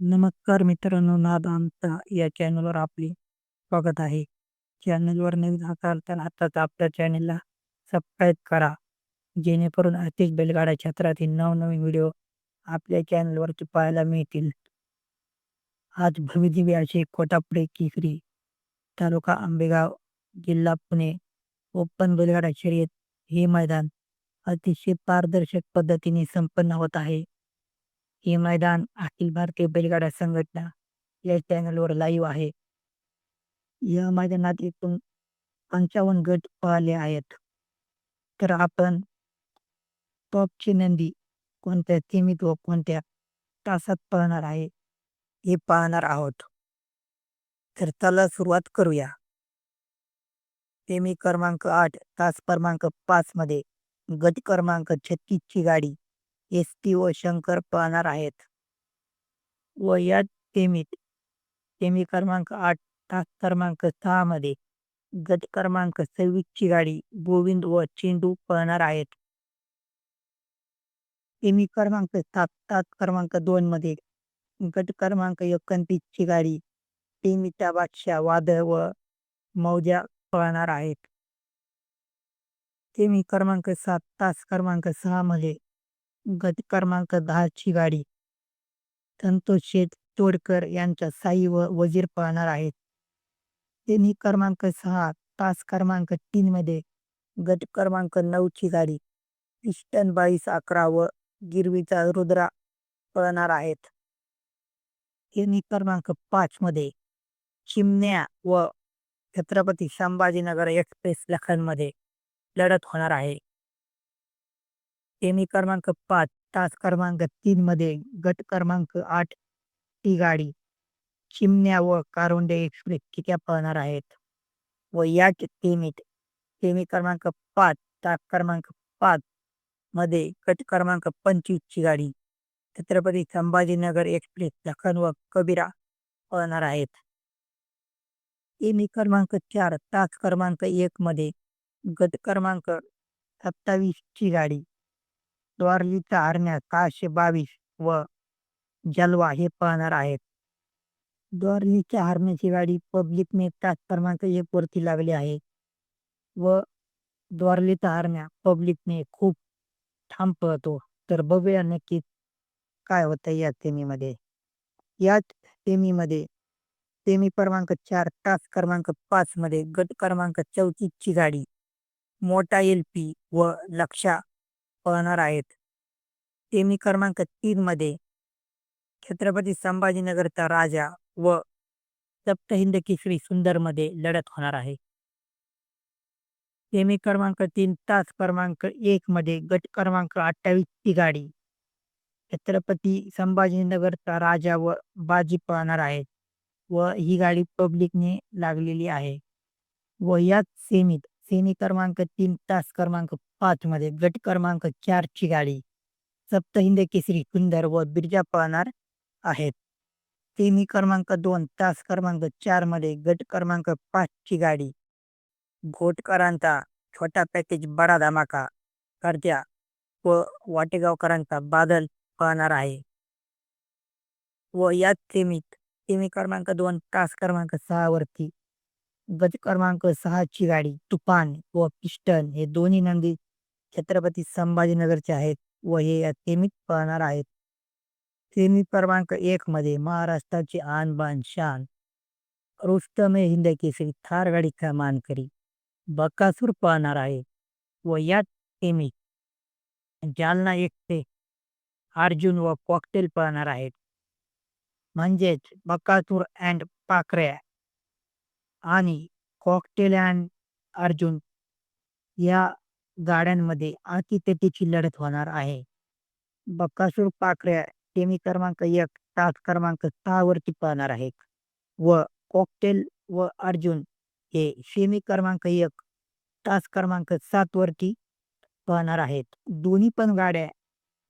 नमस्कार मित्रांनो नाद या चॅनलवर आपले स्वागत आहे. चॅनलवर नवीन असाल तर आताच आपल्या चॅनलला सबस्क्राईब करा. जेणेकरून अतिश बैलगाडा क्षेत्रातील नवनवीन व्हिडिओ आपल्या चॅनलवरती पाहायला मिळतील. आज भव्यदिव्य असे कोटापुडे किसरी तालुका आंबेगाव जिल्हा पुणे ओपन बैलगाडा शर्यत हे मैदान अतिशय पारदर्शक पद्धतीने संपन्न होत आहे. हे मैदान अखिल भारतीय बैलगाडा संघटना या चॅनलवर लाईव्ह आहे. या मैदानात एकूण पंचावन्न गट पाहिले आहेत. तर आपण टॉपची नंदी कोणत्या सीमित व कोणत्या तासात पळणार आहे हे पाहणार आहोत. तर चला सुरुवात करूया. सेमी क्रमांक आठ तास क्रमांक पाच मध्ये गट क्रमांक छत्तीस ची गाडी एसटी व शंकर पाहणार आहेत. व या सेमीत सेमी क्रमांक आठ तास क्रमांक सहा मध्ये गट क्रमांक सव्वीस ची गाडी गोविंद व चेंडू पळणार आहेत. सेमी क्रमांक सात तास क्रमांक दोन मध्ये गट क्रमांक एकोणतीसची गाडी सेमीचा बादशाह वादळ व मौजा पळणार आहेत. सेमी क्रमांक सात तास क्रमांक सहा मध्ये गट क्रमांक दहाची गाडी. संतोष शेठ तोडकर यांच्या साई व वजीर पळणार आहेत. सेमी क्रमांक सहा तास क्रमांक तीन मध्ये गट क्रमांक नऊची गाडी इस्टन बाईस अकरा व गिरवीचा रुद्रा पळणार आहेत. सेमी क्रमांक पाच मध्ये चिमण्या व छत्रपती संभाजीनगर एक्सप्रेस लखनमध्ये लढत होणार आहे. सेमी क्रमांक पाच तास क्रमांक तीन मध्ये गट क्रमांक आठ ती गाडी चिमण्या व कारुंडे एक्सप्रेस कित्या पळणार आहेत? व याच सेमीत सेमी क्रमांक पाच तास क्रमांक पाच मध्ये गट क्रमांक पंचवीस ची गाडी छत्रपती संभाजीनगर एक्सप्रेस लखन व कबीरा पळणार आहेत. सेमी क्रमांक चार तास क्रमांक एक मध्ये गट क्रमांक सत्तावीस ची गाडी द्वारलीचा हरण्या सहाशे बावीस व जलवा हे पाहणार आहेत. द्वारलीच्या हरण्याची गाडी पब्लिकने तास क्रमांक एक वरती लागली आहे. व द्वारलीचा हरण्या पब्लिकने खूप ठाम पळतो तर बघूया नक्कीच काय होतं या सेमीमध्ये. याच सेमीमध्ये सेमी क्रमांक चार तास क्रमांक पाच मध्ये गट क्रमांक चौतीसची गाडी मोठा एल पी व लक्षा पळणार आहेत. सेमी क्रमांक तीन मध्ये छत्रपती संभाजीनगरचा राजा व सप्तहिंद केसरी सुंदरमध्ये लढत होणार आहे. सेमी क्रमांक तीन तास क्रमांक एक मध्ये गट क्रमांक अठ्ठावीस ची गाडी छत्रपती संभाजीनगरचा राजा व बाजी पळणार आहेत व ही गाडी पब्लिकने लागलेली आहे व याच सेमीत सेमी क्रमांक तीन तास क्रमांक पाच मध्ये गट क्रमांक चार ची गाडी सप्तहिंद केसरी सुंदर व बिरजा पळणार आहेत. सेमी क्रमांक दोन तास क्रमांक चारमध्ये गट क्रमांक पाच ची गाडी घोटकरांचा छोटा पॅकेज बडा धमाका करत्या व वाटेगावकरांचा बादल पळणार आहे. व याच सेमीत सेमी क्रमांक दोन तास क्रमांक सहा वरती गट क्रमांक सहाची गाडी तुफान व पिस्टन हे दोन्ही नंदी छत्रपती संभाजीनगरचे आहेत व हे या सेमीत पळणार आहेत. सेमी क्रमांक एक मध्ये महाराष्ट्राची आनबान शान रुस्तम हिंद केसरी थार गाडीचा मानकरी बकासूर पळणार आहे व यात सेमीत जालना एकटे अर्जुन व कॉकटेल पळणार आहेत. म्हणजेच बकासूर अँड पाखऱ्या आणि कॉकटेल अँड अर्जुन या गाड्यांमध्ये अतितटीची लढत होणार आहे. बकासूर पाखऱ्या सेमी क्रमांक एक तास क्रमांक सहा वरती पाहणार आहेत. व कॉकटेल व अर्जुन हे सेमी क्रमांक एक तास क्रमांक सात वरती पाहणार आहेत. दोन्ही पण गाड्या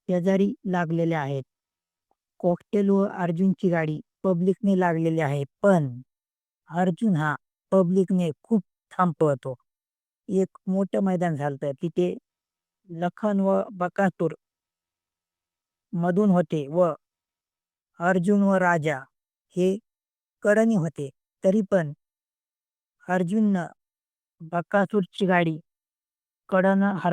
शेजारी लागलेल्या आहेत. कॉकटेल व अर्जुनची गाडी पब्लिकने लागलेली आहे. पण अर्जुन हा पब्लिकने खूप थांबवतो. पळतो एक मोठं मैदान झालं तिथे लखन व बकासूर मधून होते व अर्जुन व राजा हे करणी होते. तरी पण अर्जुननं बकासूरची गाडी कडनं हरवली.